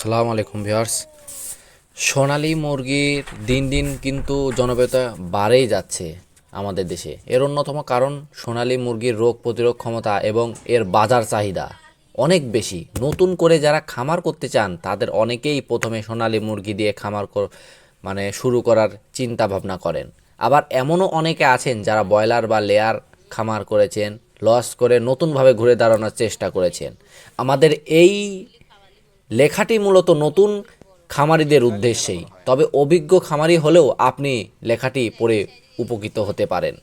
সালাম আলাইকুম ভিউয়ার্স। সোনালী মুরগির দিন দিন কিন্তু জনপ্রিয়তা বাড়েই যাচ্ছে আমাদের দেশে। এর অন্যতম কারণ সোনালী মুরগির রোগ প্রতিরোধ ক্ষমতা এবং এর বাজার চাহিদা অনেক বেশি। নতুন করে যারা খামার করতে চান, তাদের অনেকেই প্রথমে সোনালী মুরগি দিয়ে খামার মানে শুরু করার চিন্তা ভাবনা করেন। আবার এমনও অনেকে আছেন যারা ব্রয়লার বা লেয়ার খামার করেছেন, লস করে নতুনভাবে ঘুরে দাঁড়ানোর চেষ্টা করেছেন। আমাদের এই লেখাটি মূলত নতুন খামারিদের উদ্দেশ্যেই। তবে অভিজ্ঞ খামারি হলেও আপনি লেখাটি পড়ে উপকৃত হতে পারেন।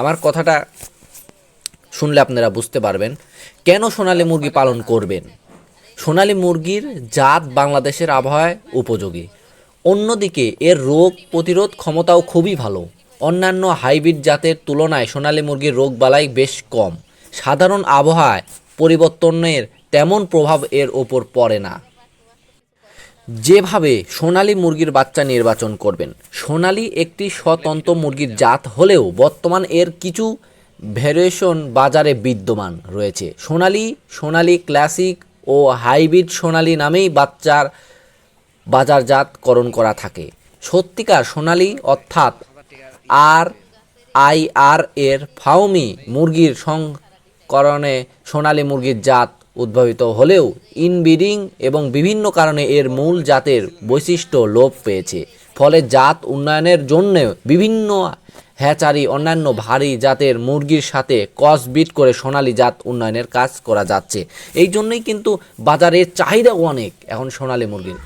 আমার কথাটা শুনলে আপনারা বুঝতে পারবেন, কেন সোনালী মুরগি পালন করবেন? সোনালী মুরগির জাত বাংলাদেশের আবহাওয়ায় উপযোগী। অন্যদিকে এর রোগ প্রতিরোধ ক্ষমতাও খুবই ভালো। অন্যান্য হাইব্রিড জাতের তুলনায় সোনালী মুরগির রোগ বালাই বেশ কম। সাধারণ আবহাওয়ায় পরিবর্তনের তেমন প্রভাব এর ওপর পড়ে না। যেভাবে সোনালী মুরগির বাচ্চা নির্বাচন করবেন, সোনালী একটি স্বতন্ত্র মুরগির জাত হলেও বর্তমান এর কিছু ভ্যারিয়েশন বাজারে বিদ্যমান রয়েছে। সোনালী সোনালী ক্লাসিক ও হাইব্রিড সোনালী নামেই বাচ্চার বাজারজাতকরণ করা থাকে। সত্যিকার সোনালী অর্থাৎ আর আই আর এর ফাউমি মুরগির সংকরণে সোনালী মুরগির জাত উদ্ভাবিত হলেও ইনব্রিডিং এবং বিভিন্ন কারণে এর মূল জাতের বৈশিষ্ট্য লোপ পেয়েছে। ফলে জাত উন্নয়নের জন্য বিভিন্ন হ্যাচারি অন্যান্য ভারী জাতের মুরগির সাথে কসবিট করে সোনালী জাত উন্নয়নের কাজ করা যাচ্ছে। এই জন্যই কিন্তু বাজারের চাহিদা অনেক এখন সোনালী মুরগির।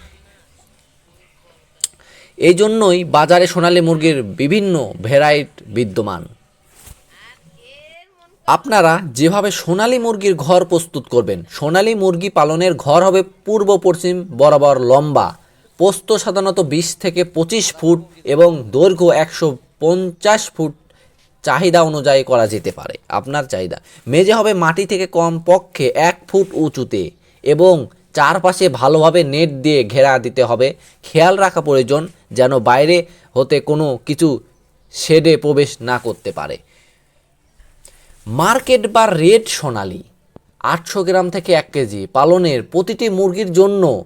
এই জন্যই বাজারে সোনালী মুরগির বিভিন্ন ভ্যারাইট বিদ্যমান। আপনারা যেভাবে সোনালী মুরগির ঘর প্রস্তুত করবেন, সোনালী মুরগি পালনের ঘর হবে পূর্ব পশ্চিম বরাবর লম্বা। পোস্ত সাধারণত বিশ থেকে পঁচিশ ফুট এবং দৈর্ঘ্য একশো পঞ্চাশ ফুট চাহিদা অনুযায়ী করা যেতে পারে, আপনার চাহিদা। মেঝে হবে মাটি থেকে কম পক্ষে এক ফুট উঁচুতে এবং চারপাশে ভালোভাবে নেট দিয়ে ঘেরা দিতে হবে। খেয়াল রাখা প্রয়োজন যেন বাইরে হতে কোনো কিছু শেডে প্রবেশ না করতে পারে। মার্কেট বা রেড সোনালি। আটশো গ্রাম থেকে এক কেজি। পালনের প্রতিটি মুরগির জন্য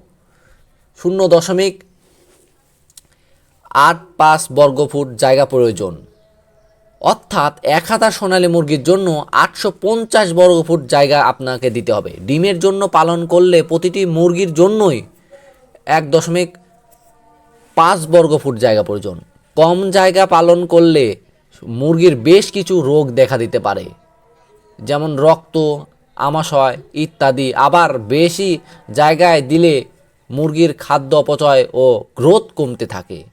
শূন্য দশমিক আট পাঁচ বর্গফুট জায়গা প্রয়োজন। অর্থাৎ এক হাজার সোনালী মুরগির জন্য আটশো পঞ্চাশ বর্গফুট জায়গা আপনাকে দিতে হবে। ডিমের জন্য পালন করলে প্রতিটি মুরগির জন্যই এক দশমিক পাঁচ বর্গফুট জায়গা প্রয়োজন। কম জায়গা পালন করলে মুরগির বেশ কিছু রোগ দেখা দিতে পারে। যেমন রক্ত, আমাশয় ইত্যাদি। আবার বেশি জায়গায় দিলে মুরগির খাদ্য অপচয় ও গ্রোথ কমতে থাকে।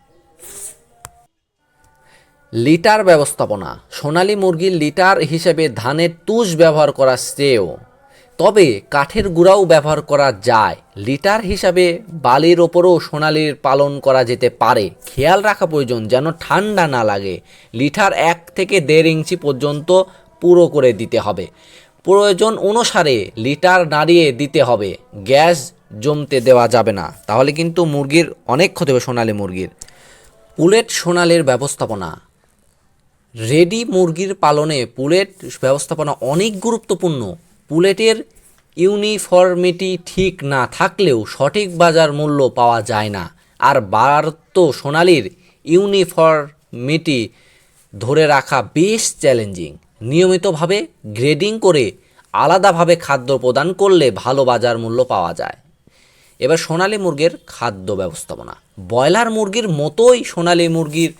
লিটার ব্যবস্থাপনা। সোনালী মুরগির লিটার হিসেবে ধানের তুষ ব্যবহার করা শ্রেয়। তবে কাঠের গুঁড়াও ব্যবহার করা যায়। লিটার হিসাবে বালির ওপরও সোনালির পালন করা যেতে পারে। খেয়াল রাখা প্রয়োজন যেন ঠান্ডা না লাগে। লিটার এক থেকে দেড় ইঞ্চি পর্যন্ত পুরো করে দিতে হবে। প্রয়োজন অনুসারে লিটার নাড়িয়ে দিতে হবে। গ্যাস জমতে দেওয়া যাবে না। তাহলে কিন্তু মুরগির অনেক ক্ষতি হবে সোনালী মুরগির। পুলেট সোনালির ব্যবস্থাপনা। রেডি মুরগির পালনে পুলেট ব্যবস্থাপনা অনেক গুরুত্বপূর্ণ। পুলেটের ইউনিফর্মিটি ঠিক না থাকলেও সঠিক বাজার মূল্য পাওয়া যায় না। আর বাড়ত সোনালির ইউনিফর্মিটি ধরে রাখা বেশ চ্যালেঞ্জিং। নিয়মিতভাবে গ্রেডিং করে আলাদাভাবে খাদ্য প্রদান করলে ভালো বাজার মূল্য পাওয়া যায়। এবার সোনালী মুরগির খাদ্য ব্যবস্থাপনা। ব্রয়লার মুরগির মতোই সোনালী মুরগির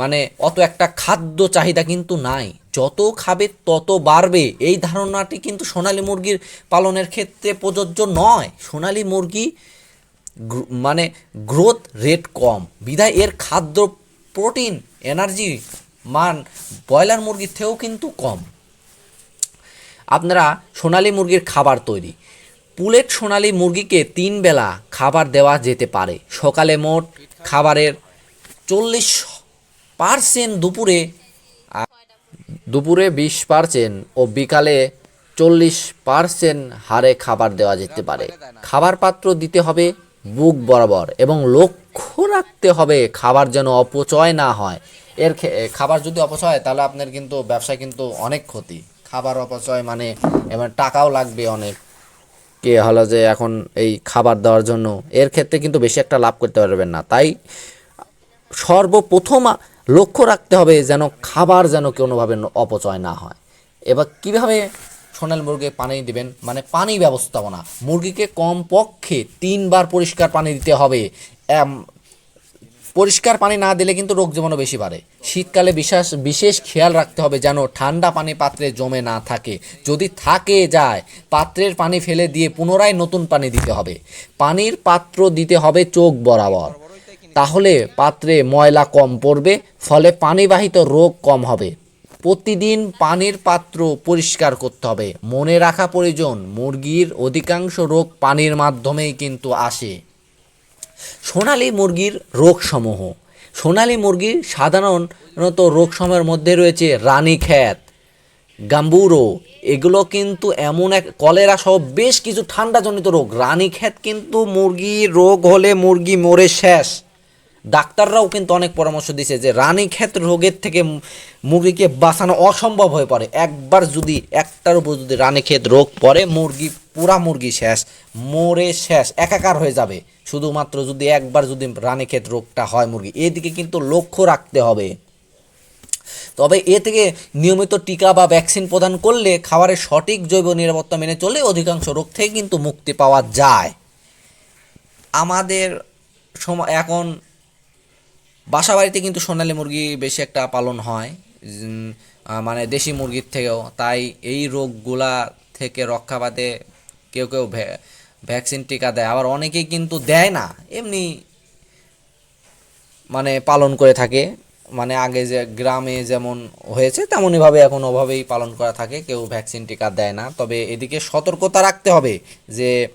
মানে অত একটা খাদ্য চাহিদা কিন্তু নাই। যত খাবে তত বাড়বে। এই ধারণাটি কিন্তু সোনালী মুরগির পালনের ক্ষেত্রে প্রযোজ্য নয়। সোনালী মুরগি মানে গ্রোথ রেট কম। বিধায় এর খাদ্য প্রোটিন, এনার্জি মান ব্রয়লার মুরগির থেকেও কিন্তু কম। আপনারা সোনালী মুরগির খাবার তৈরি। পুলেট সোনালী মুরগিকে তিন বেলা খাবার দেওয়া যেতে পারে। সকালে মোট খাবারের চল্লিশ পার্সেন্ট দুপুরে দুপুরে বিশ পার্সেন্ট ও বিকালে চল্লিশ পার্সেন্ট হারে খাবার দেওয়া যেতে পারে। খাবার পাত্র দিতে হবে বুক বরাবর এবং লক্ষ্য রাখতে হবে খাবার যেন অপচয় না হয়। এর খাবার যদি অপচয় হয়, তাহলে আপনার কিন্তু ব্যবসায় কিন্তু অনেক ক্ষতি। খাবার অপচয় মানে এবার টাকাও লাগবে অনেক। কে হলো যে এখন এই খাবার দেওয়ার জন্য। এর ক্ষেত্রে কিন্তু বেশি একটা লাভ করতে পারবেন না। তাই সর্বপ্রথম লক্ষ্য রাখতে হবে যেন খাবার যেন কোনোভাবে অপচয় না হয়। এবার কীভাবে সোনাল মুরগি পানি দিবেন? মানে পানি ব্যবস্থাপনা। মুরগিকে কমপক্ষে তিনবার পরিষ্কার পানি দিতে হবে। পরিষ্কার পানি না দিলে কিন্তু রোগ জীবাণু বেশি বাড়ে। শীতকালে বিশেষ বিশেষ খেয়াল রাখতে হবে যেন ঠান্ডা পানি পাত্রে জমে না থাকে। যদি থাকে যায়, পাত্রের পানি ফেলে দিয়ে পুনরায় নতুন পানি দিতে হবে। পানির পাত্র দিতে হবে চোখ বরাবর। তাহলে পাত্রে ময়লা কম পড়বে, ফলে পানিবাহিত রোগ কম হবে। প্রতিদিন পানির পাত্র পরিষ্কার করতে হবে। মনে রাখা প্রয়োজন, মুরগির অধিকাংশ রোগ পানির মাধ্যমেই কিন্তু আসে। সোনালী মুরগির রোগসমূহ। সোনালী মুরগির সাধারণত রোগসমূহের মধ্যে রয়েছে রানীক্ষেত গাম্বুরো, এগুলো কিন্তু এমন এক কলেরা সহ বেশ কিছু ঠান্ডাজনিত রোগ। রানীক্ষেত কিন্তু মুরগির রোগ হলে মুরগি মরে শেষ। ডাক্তাররাও কিন্তু অনেক পরামর্শ দিছে যে রানীক্ষেত রোগের থেকে মুরগিকে বাঁচানো অসম্ভব হয়ে পড়ে। একবার যদি একটার উপর যদি রানীক্ষেত রোগ পড়ে, মুরগি পুরা মুরগি শেষ, মরে শেষ, একাকার হয়ে যাবে। শুধুমাত্র যদি একবার যদি রানীক্ষেত রোগটা হয় মুরগি, এদিকে কিন্তু লক্ষ্য রাখতে হবে। তবে এ থেকে নিয়মিত টিকা বা ভ্যাকসিন প্রদান করলে খাবারের সঠিক জৈব নিরাপত্তা মেনে চলে অধিকাংশ রোগ থেকে কিন্তু মুক্তি পাওয়া যায়। আমাদের সময় এখন বাসা বাড়িতে কিন্তু সোনালী মুরগি বেশি একটা পালন হয় মানে দেশি মুরগির থেকেও। তাই এই রোগগুলা থেকে রক্ষা পাতে কেউ কেউ ভ্যা- ভ্যাকসিন টিকা দেয়, আবার অনেকেই কিন্তু দেয় না। এমনি মানে পালন করে থাকে। মানে আগে যে গ্রামে যেমন হয়েছে, তেমনইভাবে এখন ওভাবেই পালন করা থাকে। কেউ ভ্যাকসিন টিকা দেয় না। তবে এদিকে সতর্কতা রাখতে হবে যে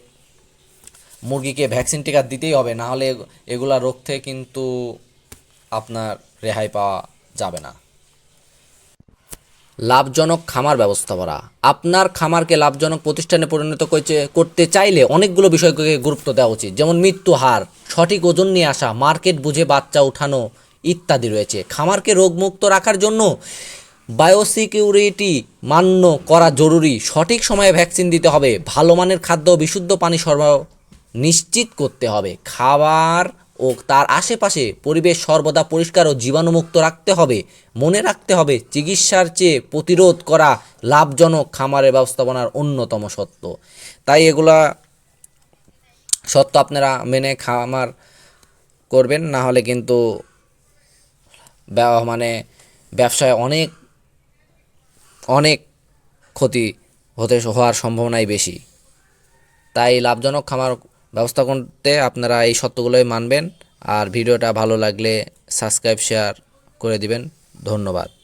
মুরগিকে ভ্যাকসিন টিকা দিতেই হবে, না হলে এগ- এগুলা রোগ থেকে কিন্তু আপনার রেহাই পাওয়া যাবে না। লাভজনক খামার ব্যবস্থাপনা আপনার খামারকে লাভজনক প্রতিষ্ঠানে পরিণত করছে করতে চাইলে অনেকগুলো বিষয়কে গুরুত্ব দেওয়া উচিত। যেমন মৃত্যু হার, সঠিক ওজন নিয়ে আসা, মার্কেট বুঝে বাচ্চা উঠানো ইত্যাদি রয়েছে। খামারকে রোগমুক্ত রাখার জন্য বায়োসিকিউরিটি মান্য করা জরুরি। সঠিক সময়ে ভ্যাকসিন দিতে হবে। ভালো মানের খাদ্য, বিশুদ্ধ পানি সরবরাহ নিশ্চিত করতে হবে। খাবার ও তার আশেপাশে পরিবেশ সর্বদা পরিষ্কার ও জীবাণুমুক্ত রাখতে হবে। মনে রাখতে হবে, চিকিৎসার চেয়ে প্রতিরোধ করা লাভজনক খামারের ব্যবস্থাপনার অন্যতম সত্য। তাই এগুলা সত্য আপনারা মেনে খামার করবেন, না হলে কিন্তু মানে ব্যবসায় অনেক অনেক ক্ষতি হতে, হওয়ার সম্ভাবনাই বেশি। তাই লাভজনক খামার ব্যবস্থা করতে আপনারা এই সত্যগুলোই মানবেন। আর ভিডিওটা ভালো লাগলে সাবস্ক্রাইব শেয়ার করে দিবেন। ধন্যবাদ।